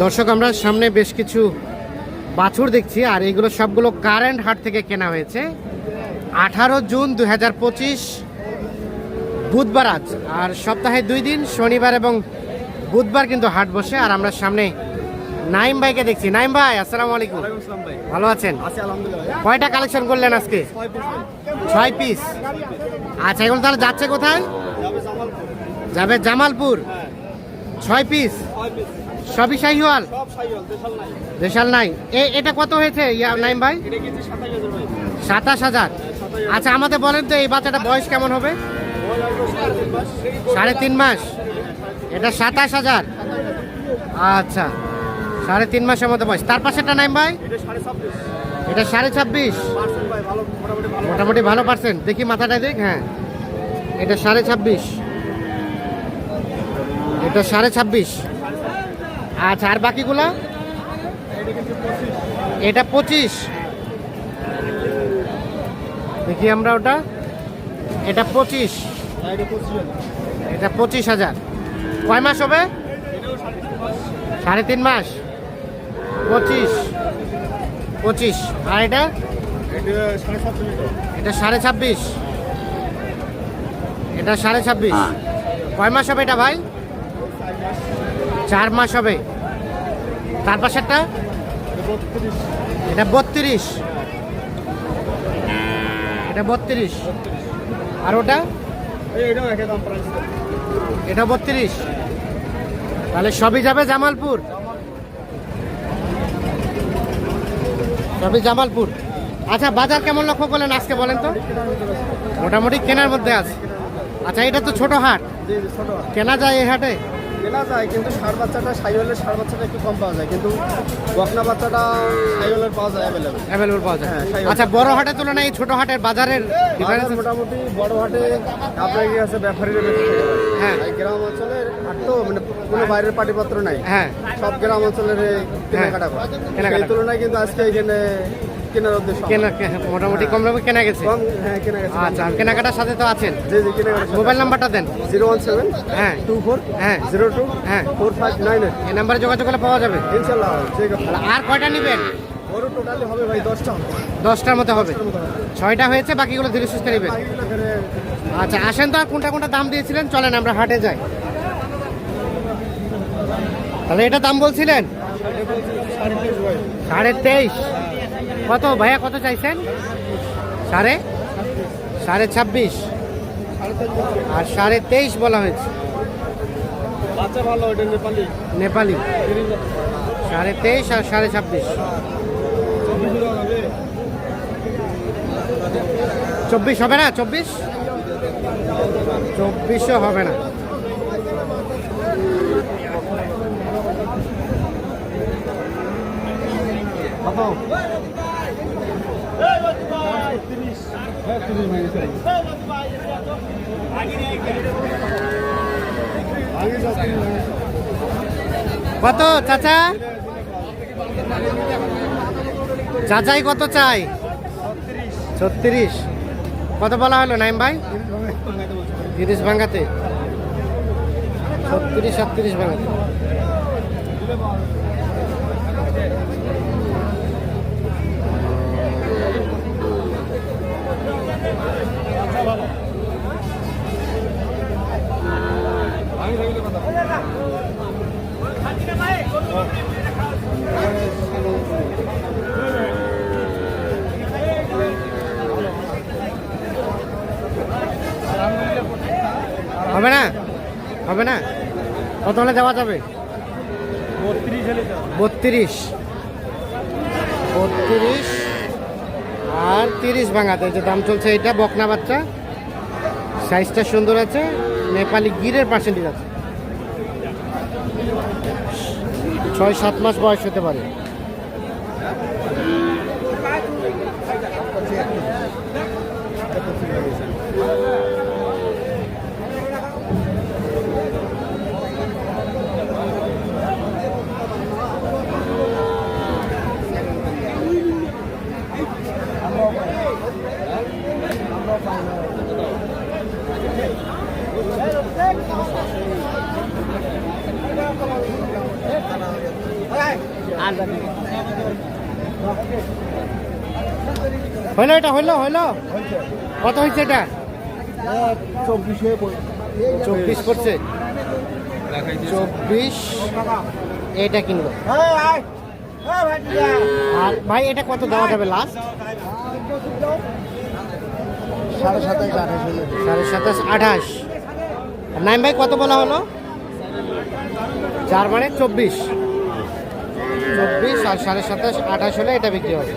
দর্শক আমরা সামনে বেশ কিছু বাছুর দেখছি আর এগুলো সবগুলো কারেন্ট হাট থেকে কেনা হয়েছে। আঠারো জুন দুই হাজার পঁচিশ বুধবার আজ আর সপ্তাহে দুই দিন শনিবার এবং বুধবার কিন্তু হাট বসে আর আমরা সামনে নাইম ভাইকে দেখছি। নাইম ভাই আসসালামু আলাইকুম। ভালো আছেন? কয়টা কালেকশন করলেন আজকে? ছয় পিস আচ্ছা এখন তাহলে যাচ্ছে কোথায়? যাবে জামালপুর। ছয় পিস। সবই শাহিওয়াল? দেশাল নাই। এ এটা কত হয়েছে ইয়া নাইম ভাই? সাতাশ হাজার আচ্ছা আমাদের বলেন তো এই বাচ্চাটা বয়স কেমন হবে? সাড়ে তিন মাস। এটা সাতাশ হাজার? আচ্ছা সাড়ে তিন মাসের মতো বয়স। তার পাশে পাশেটা নাইম ভাই? এটা সাড়ে ছাব্বিশ। মোটামুটি ভালো পার্সেন্ট। দেখি মাথাটা দেখ হ্যাঁ। এটা সাড়ে ছাব্বিশ। এটা সাড়ে ছাব্বিশ। আচ্ছা আর বাকিগুলা? এটা পঁচিশ। দেখি আমরা ওটা। এটা পঁচিশ। এটা পঁচিশ হাজার। কয় মাস হবে? সাড়ে তিন মাস। পঁচিশ। পঁচিশ। আর এটা? এটা সাড়ে ছাব্বিশ। এটা সাড়ে ছাব্বিশ। কয় মাস হবে এটা ভাই? চার মাস হবে। তার পাশেরটা? এটা বত্রিশ। এটা বত্রিশ। আর ওটা? এটা বত্রিশ। তাহলে সবই যাবে জামালপুর? সবই জামালপুর। আচ্ছা বাজার কেমন লক্ষ্য করলেন আজকে বলেন তো? মোটামুটি কেনার মধ্যে আছে। আচ্ছা এটা তো ছোট হাট। কেনা যায় এই হাটে? কেনা যায় কিন্তু ষাঁড় বাচ্চাটা সাইওয়ালের ষাঁড় বাচ্চাটা একটু কম পাওয়া যায় কিন্তু বকনা বাচ্চাটা সাইওয়ালের পাওয়া যায় অ্যাভেলেবেল অ্যাভেলেবল পাওয়া যায়। হ্যাঁ, আচ্ছা বড় হাটের তুলনায় এই ছোট হাটের বাজারের ডিফারেন্স মোটামুটি বড় হাটে আপনার কি আছে ব্যাপারীরা হ্যাঁ। গ্রাম অঞ্চলের হাট তো মানে কোনো বাইরের পাটিপত্র নাই। হ্যাঁ। সব গ্রাম অঞ্চলের এই কেনাকাটা করে। কেনাকাটা তুলনায় কিন্তু আজকে এখানে কেনার উদ্দেশ্য কেনা মোটামুটি কম দামে কেনা গেছে? হ্যাঁ কেনা গেছে। আচ্ছা কেনাকাটার সাথে তো আছেন? জি জি কেনাকাটা মোবাইল নাম্বারটা দেন। জিরো ওয়ান সেভেন হ্যাঁ। টু ফোর হ্যাঁ। জিরো টু হ্যাঁ। ফোর ফাইভ নাইন এই নাম্বারে যোগাযোগ করলে পাওয়া যাবে? ইনশাল্লাহ আর কয়টা নেবেন? বড় টোটালি হবে ভাই দশটা। দশটার মতো হবে। ছয়টা হয়েছে বাকিগুলো ধীরে সুস্থ নেবেন। আচ্ছা আসেন তো আর কোনটা কোনটা দাম দিয়েছিলেন? চলেন আমরা হাটে যাই। তাহলে এটা দাম বলছিলেন? সাড়ে তেইশ। কত ভাইয়া কত চাইছেন? সাড়ে? সাড়ে ছাব্বিশ। আর সাড়ে তেইশ বলা হয়েছে। বাচ্চা ভালো ওটা নেপালি। নেপালি। সাড়ে তেইশ আর সাড়ে ছাব্বিশ। চব্বিশ হবে না? চব্বিশ? চব্বিশও হবে না। কত চাচা? চাচাই কত চাই? ছত্রিশ। কত বলা হলো, নাইম ভাই? তিরিশ ভাঙ্গাতে ছত্রিশ সাতত্রিশ ভাঙ্গাতে হবে না? হবে না? কত হলে দেওয়া যাবে? বত্রিশ বত্রিশ। বত্রিশ। আর তিরিশ ভাঙাতে যে দাম চলছে এটা, বকনা বাচ্চা। সাইজটা সুন্দর আছে, নেপালি গিরের পার্সেন্টেজ আছে। ছয়, সাত মাস বয়স হতে পারে। হইল এটা, হইল হইল? কত হয়েছে এটা? চব্বিশে চব্বিশ পড়ছে। চব্বিশ, এটা কিনবো। আর ভাই, এটা কত দেওয়া যাবে লাস্ট সাড়ে সাতাশ, আঠাশ। সাড়ে সাতাশ আঠাশ নাইম ভাই, কত বলা হলো? চার মানে চব্বিশ। চব্বিশ আর সাড়ে সাতাশ, আঠাশ হলে এটা বিক্রি হবে।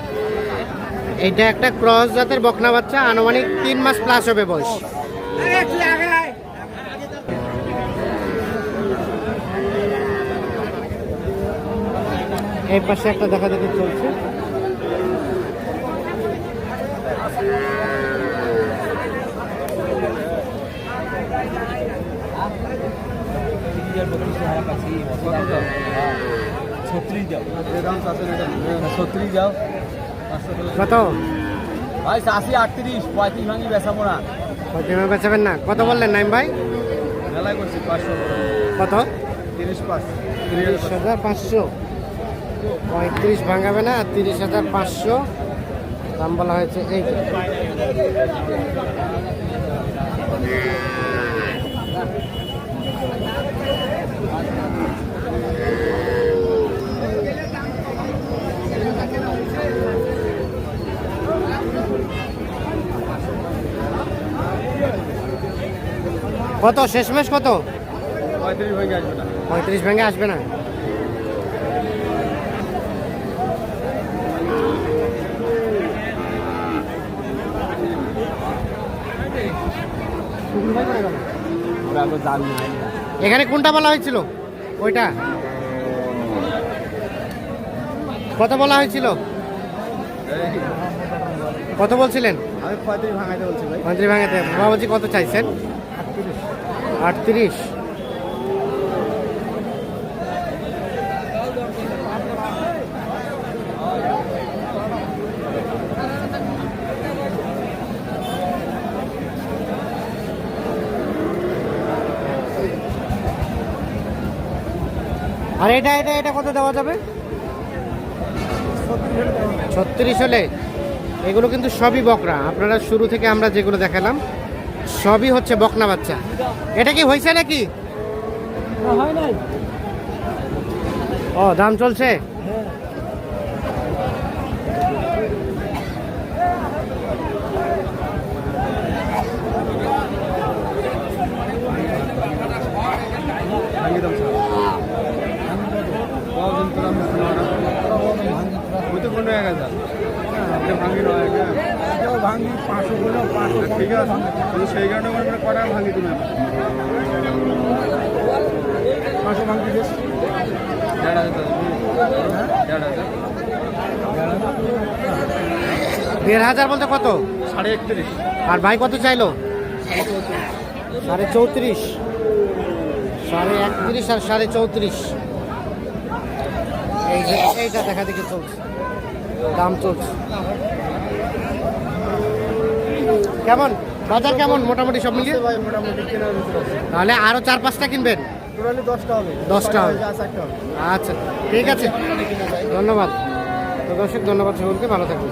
এটা একটা ক্রস জাতের বকনা বাচ্চা, আনুমানিক তিন মাস প্লাস হবে বয়স। এই পাশে একটা দেখা দেখি চলছে। ছত্রিশ যাও। ছত্রিশ যাও। কত? ভাই চাষি আটত্রিশ পঁয়ত্রিশ ভাঙি বেসাবো না প্রতিমা বেচাবেন না। কত বললেন নাইম ভাই? মেলায় করছি পাঁচশো। কত? তিরিশ পাঁচ। তিরিশ হাজার পাঁচশো। পঁয়ত্রিশ ভাঙাবে না তিরিশ হাজার পাঁচশো। দাম বলা হয়েছে এই কত? শেষমেশ কত? পঁয়ত্রিশ আসবে পঁয়ত্রিশ ভেঙে আসবে না। এখানে কোনটা বলা হয়েছিল? ওইটা? কত বলা হয়েছিল? কত বলছিলেন? আমি পঁয়ত্রিশ ভাঙাইতে বলছি মন্ত্রী ভাঙাতে। বাবাজি কত চাইছেন? আটত্রিশ। আর এটা এটা এটা কত দেওয়া যাবে? ছত্রিশ হলে। এগুলো কিন্তু সবই বকরা। আপনারা শুরু থেকে আমরা যেগুলো দেখালাম সবই হচ্ছে বকনা বাচ্চা। এটা কি হয়েছে নাকি? ও দাম চলছে? ভাঙি দাম কদিন ভাঙি পাঁচশো বলে পাঁচশো ঠিক আছে। সেই কারণে আমরা কটা ভাঙি তুমি? পাঁচশো ভাঙি দেড় হাজার। দেড় হাজার বলতে কত? সাড়ে একত্রিশ। আর ভাই কত চাইলো? সাড়ে চৌত্রিশ। সাড়ে একত্রিশ আর সাড়ে চৌত্রিশ। এই যে এইটা দেখা দেখি চলছে। দাম চলছে। কেমন? বাজার কেমন মোটামুটি সব মিলিয়ে? তাহলে আরও চার পাঁচটা কিনবেন? দশটা হবে। আচ্ছা ঠিক আছে। ধন্যবাদ। তো দর্শক ধন্যবাদ সকলকে। ভালো থাকবেন।